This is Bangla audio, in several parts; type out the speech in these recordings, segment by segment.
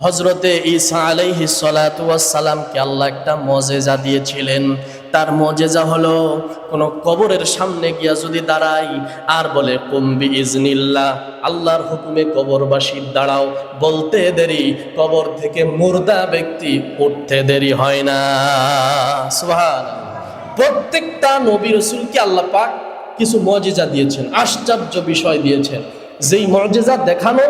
হজরতে ঈসা আলাইহি সালামকে আল্লাহ একটা মজেজা দিয়েছিলেন। তার মজেজা হলো, কোন কবরের সামনে গিয়া যদি দাঁড়াই, আর বলে কুম্বি ইজনিল্লাহ আল্লাহর হুকুমে কবরবাসীর দাঁড়াও। বলতে দেরি, কবর থেকে মুর্দা ব্যক্তি উঠতে দেরি হয় না। সুবহান প্রত্যেকটা নবী রসুলকে আল্লাহ পাক কিছু মজেজা দিয়েছেন, আশ্চর্য বিষয় দিয়েছেন। যেই মজেজা দেখানো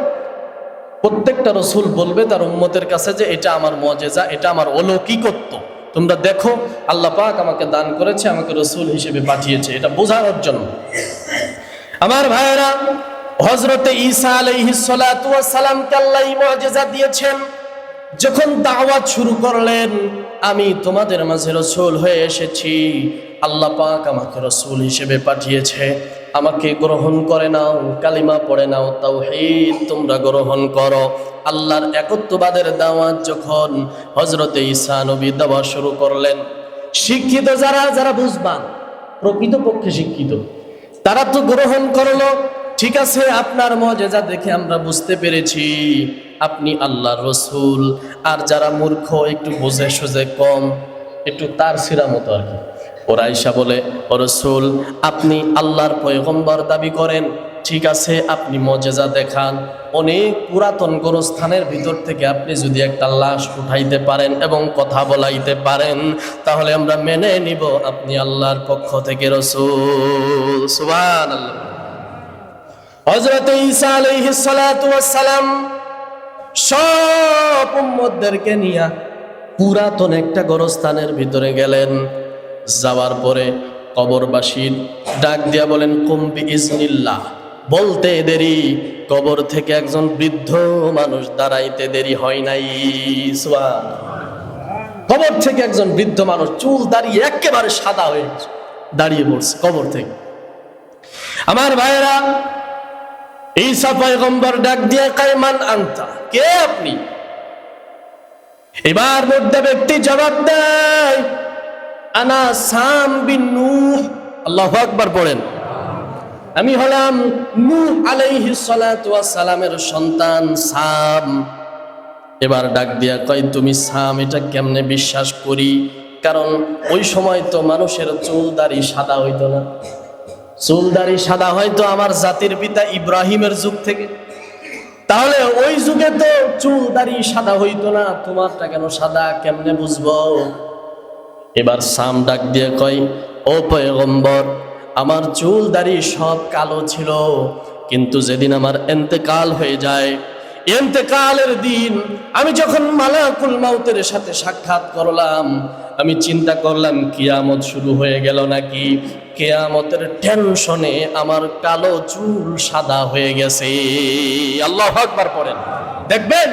প্রত্যেকটা রসুল বলবে তার উম্মতের কাছে যে এটা আমার মজেজা, এটা আমার অলৌকিকত্ব। তোমরা দেখো, আল্লাহ পাক আমাকে দান করেছে, আমাকে রসুল হিসেবে পাঠিয়েছে। এটা বোঝানোর জন্য। আমার ভাইয়েরা হজরতে ঈসা আলাইহিস সালাতু ওয়াস সালামকে আল্লাহ মজেজা দিয়েছেন। যখন দাওয়াত শুরু করলেন, আমি তোমাদের মাঝে রসুল হয়ে এসেছি। আল্লাহ পাক আমাকে রসুল হিসেবে পাঠিয়েছে। আমাকে গ্রহণ করে নাও, কালিমা পড়ে নাও, তাওহীদ তোমরা গ্রহণ করো। আল্লাহর একত্ববাদের দাওয়াত যখন হজরতে ঈসা নবী দেওয়া শুরু করলেন, শিক্ষিত যারা যারা বুঝবান, প্রকৃতপক্ষে শিক্ষিত, তারা তো গ্রহণ করল। ঠিক আছে, আপনার মজেজা দেখে আমরা বুঝতে পেরেছি, আপনি আল্লাহর রসুল। আর যারা মূর্খ, একটু বোঝে সোজে কম, একটু তার সিরা মতো আর কি। ওরা ঈশা বলে, ও রসুল, আপনি আল্লাহর পয়গম্বর দাবি করেন। ঠিক আছে, আপনি মজেজা দেখান। অনেক পুরাতন গোরস্থানের ভিতর থেকে আপনি যদি একটা লাশ উঠাইতে পারেন এবং কথা বলাইতে পারেন, তাহলে আমরা মেনে নিব আপনি আল্লাহর পক্ষ থেকে রসুল। সুবান হজরত ঈসা আলাইহিস সালাম সব উম্মতদেরকে নিয়ে পুরাতন একটা গোরস্থানের ভিতরে গেলেন। যাওয়ার পরে কবরবাসীর ডাক দিয়া বলেন কুম্বি ইজনিল্লাহ বলতে দেরি, কবর থেকে একজন বৃদ্ধ মানুষ দাঁড়াইতে দেরি হয় নাই। কবর থেকে একজন বৃদ্ধ মানুষ চুল দাঁড়িয়ে একেবারে সাদা হয়ে দাঁড়িয়ে পড়ছে কবর থেকে। আমার ভাইয়েরা, ঈসা পয়গম্বর ডাক দিয়ে কায়মান আনতা? কে আপনি? এবার মধ্যে ব্যক্তি জবাব দেয় আনা সাম বিন নূহ। আল্লাহু আকবার পড়েন। আমি হলাম নূহ আলাইহিস সালাতু সালামের সন্তান সাম। এবার ডাক দিয়া কয়, তুমি সাম, এটা কেমনে বিশ্বাস করি? কারণ ওই সময় তো মানুষের চুল দাড়ি সাদা হইতো না। চুল দাড়ি সাদা হয়তো আমার জাতির পিতা ইব্রাহিমের যুগ থেকে। তাহলে ওই যুগে তো চুল দাড়ি সাদা হইতো না। তোমারটা কেন সাদা, কেমনে বুঝব? এবার সাম ডাক দিয়ে কয়, ও পয়গম্বর, আমার চুল দাড়ি সব কালো ছিল, কিন্তু যেদিন আমার এন্তেকাল হয়ে যায়, এন্তেকালের দিন আমি যখন মালাকুল মাউতের সাথে সাক্ষাৎ করলাম, আমি চিন্তা করলাম, কিয়ামত শুরু হয়ে গেল নাকি? কেয়ামতের টেনশনে আমার কালো চুল সাদা হয়ে গেছে। আল্লাহ আকবার পড়েন। দেখবেন,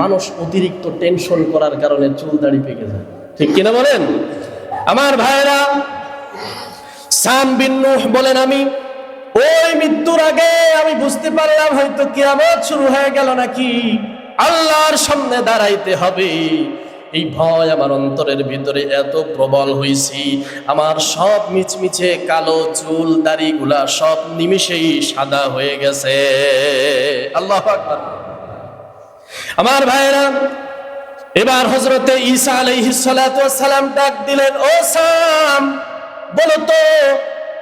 মানুষ অতিরিক্ত টেনশন করার কারণে চুল দাড়ি পেকে যায়। ঠিক কিনা বলেন? আমার ভাইরা সাম বিন বলেন আমি, ওই মৃত্যুর আগে আমি বুঝতে পারলাম হয়তো কিয়ামত শুরু হয়ে গেল নাকি। আল্লাহর সামনে দাঁড়াইতে হবে। এই ভয় আমার অন্তরের ভিতরে এত প্রবল হইছি। আমার সব মিচমিচে কালো চুল, দাড়িগুলা সব নিমিষেই সাদা হয়ে গেছে। আল্লাহ আমার ভাইরা এবার হজরতে ঈসা সালাম ডাক দিলেন, ও সাম, বলো তো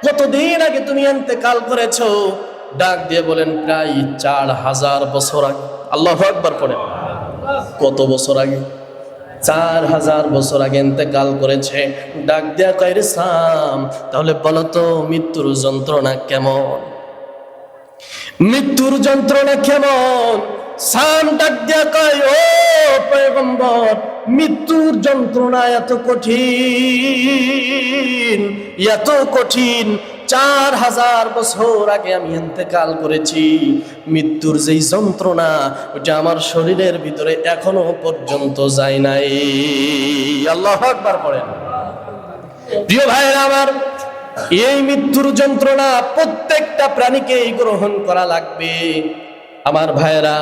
কতদিন আগে তুমি ইন্তেকাল করেছ? ডাক দিয়ে বলেন, প্রায় চার হাজার বছর আগে। আল্লাহ আকবার পড়েন কত বছর আগে? চার হাজার বছর আগে ইন্তেকাল করেছে। ডাক দেয়া কয়ের সাম, তাহলে বলো তো, মৃত্যুর যন্ত্রণা কেমন? মৃত্যুর যন্ত্রণা কেমন? মৃত্যুর যন্ত্রণা এত কঠিন এত কঠিন, চার হাজার বছর আগে আমি এতেকাল করেছি। মৃত্যুর যেই যন্ত্রণা ওটা আমার শরীরের ভিতরে এখনও পর্যন্ত যায় নাই। আল্লাহ আকবার পড়েন। প্রিয় ভাইয়েরা আমার, এই মৃত্যুর যন্ত্রণা প্রত্যেকটা প্রাণীকেই গ্রহণ করা লাগবে। আমার ভাইয়েরা,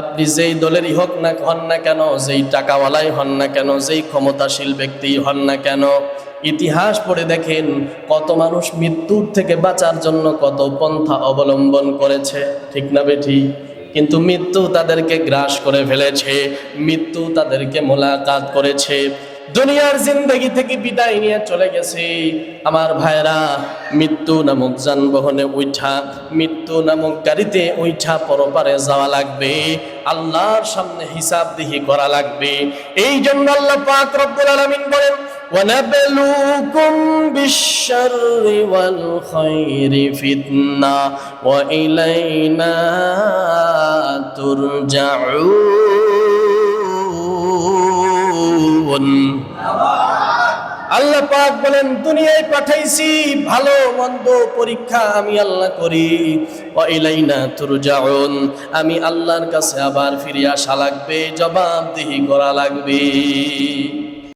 আপনি যেই দলেরই হোক না হন না কেন, যেই টাকাওয়ালাই হন না কেন, যেই ক্ষমতাশীল ব্যক্তি হন না কেন, ইতিহাস পড়ে দেখেন কত মানুষ মৃত্যুর থেকে বাঁচার জন্য কত পন্থা অবলম্বন করেছে, ঠিক না বেঠি? কিন্তু মৃত্যু তাদেরকে গ্রাস করে ফেলেছে, মৃত্যু তাদেরকে মোলাকাত করেছে। দুনিয়ার জিন্দগি থেকে বিদায় নিয়ে চলে গেছে আমার ভাইরা মৃত্যু নামক যানবাহনে উঠা মৃত্যু নামক গাড়িতে উঠা পরপারে যাওয়া লাগবে আল্লাহর সামনে হিসাব দিহি করা লাগবে এই জন্য আল্লাহ পাক রব্বুল আলামিন বলেন ونبلوكم بالشر والخير فتنة وإلينا ترجعون আল্লাহ পাক বলেন, দুনিয়ায় পাঠাইছি, ভালো মন্দ পরীক্ষা আমি আল্লাহ করি। ইলাইনা তুরজাউন। আমি আল্লাহর কাছে আবার ফিরে আসা লাগবে, জবাবদিহি করা লাগবে।